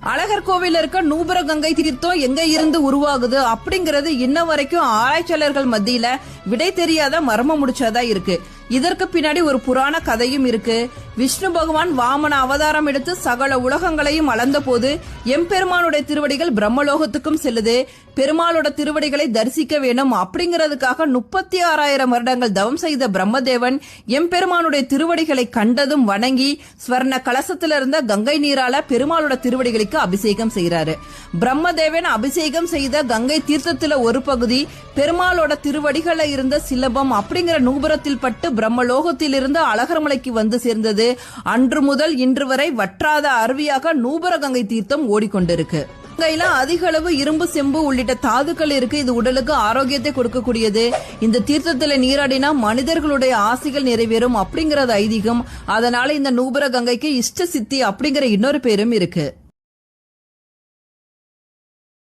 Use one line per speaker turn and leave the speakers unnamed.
அழகர் கோவில் இருக்க நூபுர கங்கை தீர்த்தம் எங்க இருந்து உருவாகுது அப்படிங்கறது இன்ன வரைக்கும் ஆராய்ச்சியாளர்கள் மத்தியில விடை தெரியாத மர்ம முடிச்சாதான் இருக்கு. இதற்கு பின்னாடி ஒரு புராண கதையும் இருக்கு. விஷ்ணு பகவான் வாமன அவதாரம் எடுத்து சகல உலகங்களையும் அளந்த போது எம்பெருமானுடைய திருவடிகள் பிரம்மலோகத்துக்கும் செல்லுது. பெருமாளோட திருவடிகளை தரிசிக்க வேணும் அப்படிங்கறதுக்காக முப்பத்தி ஆறாயிரம் வருடங்கள் தவம் செய்த பிரம்மதேவன் எம்பெருமானுடைய திருவடிகளை கண்டதும் வணங்கி ஸ்வர்ண கலசத்துல இருந்த கங்கை நீரால பெருமாளோட திருவடிகளுக்கு அபிஷேகம் செய்யறாரு பிரம்மதேவன் அபிஷேகம் செய்த கங்கை தீர்த்தத்துல ஒரு பகுதி பெருமாளோட திருவடிகளை இருந்த சிலபம் அப்படிங்கிற நூபுரத்தில் பட்டு பிரம்மலோகத்தில் இருந்து அழகர்மலைக்கு வந்து சேர்ந்தது. அன்று முதல் இன்று வரை வற்றாத அருவியாக நூபரகங்கை தீர்த்தம் ஓடிக்கொண்டிருக்கு. கங்கையில அதிக அளவு இரும்பு செம்பு உள்ளிட்ட தாதுக்கள் இருக்கு. இது உடலுக்கு ஆரோக்கியத்தை கொடுக்கக்கூடியது. இந்த தீர்த்தத்துல நீராடினா மனிதர்களுடைய ஆசைகள் நிறைவேறும் அப்படிங்கறது ஐதீகம். அதனால இந்த நூபுர கங்கைக்கு இஷ்ட சித்தி அப்படிங்கிற இன்னொரு பேரும் இருக்கு.